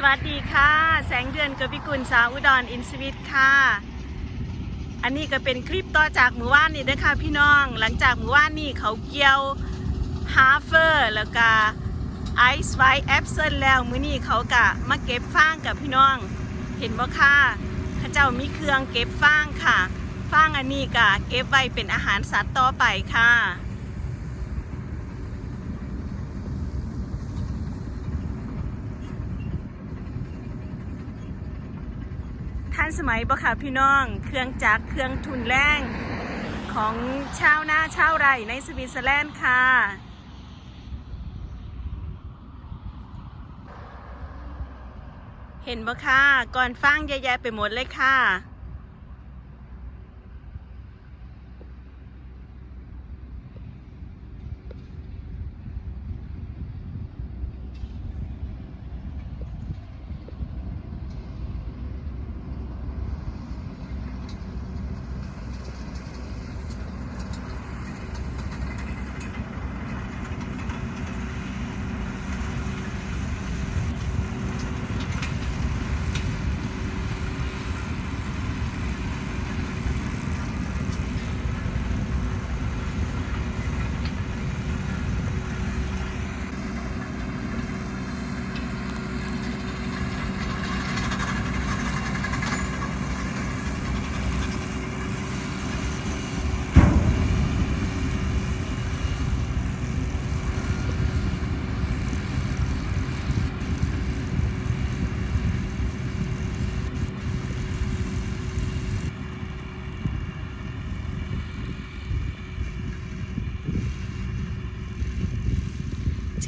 สวัสดีค่ะ แสงเดือนกบิกุลสาวอุดรอินสวิตค่ะ อันนี้ก็เป็นคลิปต่อจากหมือว่านนี่นะคะพี่น้อง หลังจากหมือว่านนี่เขาเกี่ยวฮาร์เฟอร์แล้วก็ไอซ์ไวท์แอปเซิลแล้วมื้อนี้เขากะมาเก็บฟางกับพี่น้อง เห็นบ่ค่ะข้าเจ้ามีเครื่องเก็บฟางค่ะ ฟางอันนี้กะเก็บไว้เป็นอาหารสัตว์ต่อไปค่ะ ทันสมัยบ่ค่ะพี่น้อง เครื่องจักรเครื่องทุนแรงของชาวนาชาวไร่ในสวิตเซอร์แลนด์ค่ะ เห็นบ่ค่ะก่อนฟังแย่ๆไปหมดเลยค่ะ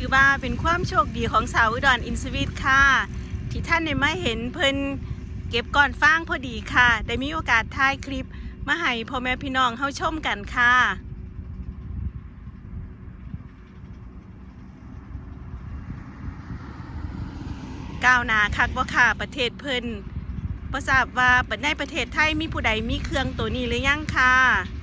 ถือว่าเป็นความโชคดีของสาวอุดรอินสวิตค่ะ ที่ท่านได้มาเห็นเพิ่นเก็บก่อนฟางพอดีค่ะ ได้มีโอกาสถ่ายคลิปมาให้พ่อแม่พี่น้องเฮาชมกันค่ะก้าวหน้าคักบ่าค่ะประเทศเพิ่นประทราบว่าในประเทศไทยมีผู้ใดมีเครื่องตัวนี้หรือยังค่ะ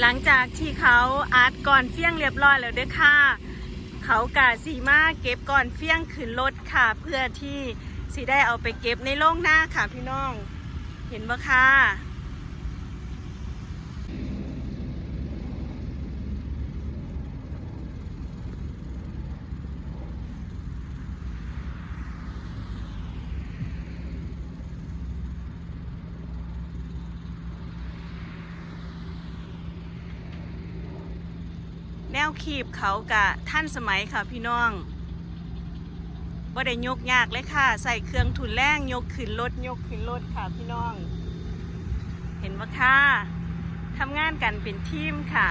หลังจากที่เขาอาร์ตก่อนเฟี้ยงเรียบร้อยแล้วเด้อค่ะ เขากะสีมาเก็บก่อนเฟี้ยงขึ้นรถค่ะ เพื่อที่สีได้เอาไปเก็บในโล่งหน้าค่ะพี่น้อง เห็นบ่ค่ะ แนวขีบเขากะท่านสมัยค่ะพี่น้องบ่ได้ยกยากเลยค่ะ ใส่เครื่องทุนแรงยกขึ้นรถยกขึ้นรถค่ะพี่น้อง เห็นว่าค่ะทำงานกันเป็นทีมค่ะ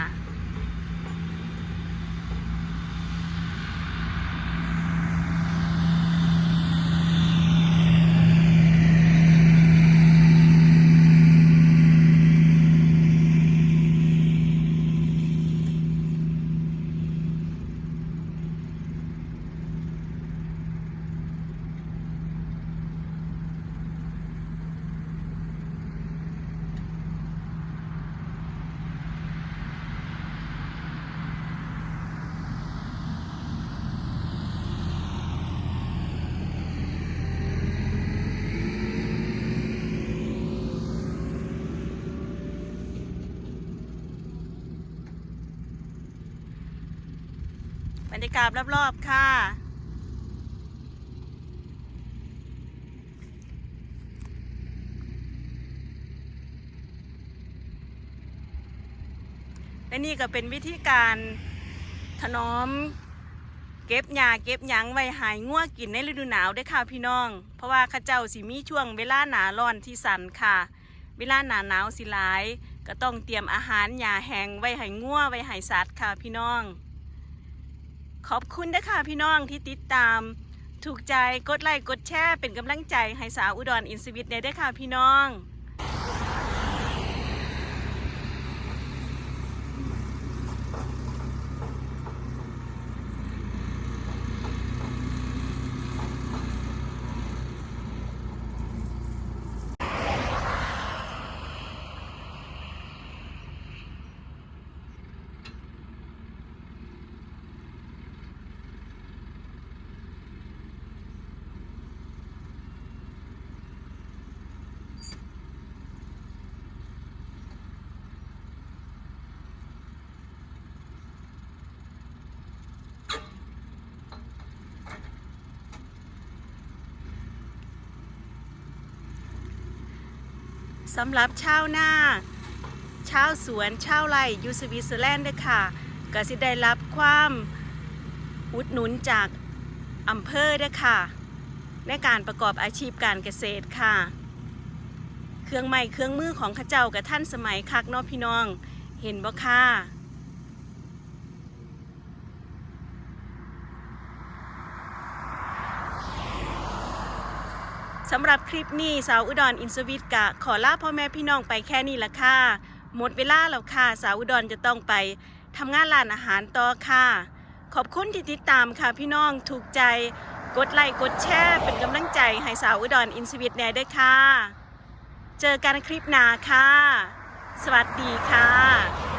บรรยากาศรอบๆ ค่ะและนี่ก็เป็นวิธีการถนอมเก็บหญ้าเก็บหยังไว้หายง่วกินในฤดูหนาวเด้วยค่ะพี่น้อง เพราะว่าข้าเจ้าสิมีช่วงเวลาหนาร้อนที่สันค่ะ เวลาหนาหนาวสิหลาย ก็ต้องเตรียมอาหารหญ้าแห้งไว้ให้ง่วไว้ให้สัตว์ค่ะพี่น้อง ขอบคุณนะคะพี่น้องที่ติดตาม ถูกใจกดไลค์กดแชร์เป็นกำลังใจให้สาวอุดรอินสวิตเนด้วยค่ะพี่น้อง สำหรับชาวนาชาวสวนชาวไร่ยูสวิตเซอร์แลนด์ด้วยค่ะก็สิได้รับความอุดหนุนจากอำเภอด้วยค่ะ ในการประกอบอาชีพการเกษตรค่ะ เครื่องไม้เครื่องมือของข้าเจ้ากับท่านสมัยคักนอพี่น้อง เห็นบ่ค่ะ สำหรับคลิปนี้สาวอุดรอินสวิตกะขอลาพ่อแม่พี่น้องไปแค่นี้ละค่ะ หมดเวลาแล้วค่ะ สาวอุดรจะต้องไปทำงานร้านอาหารต่อค่ะ ขอบคุณที่ติดตามค่ะพี่น้องถูกใจ กดไลค์กดแชร์เป็นกำลังใจให้สาวอุดรอินสวิตแน่ด้วยค่ะ เจอกันคลิปหน้าค่ะ สวัสดีค่ะ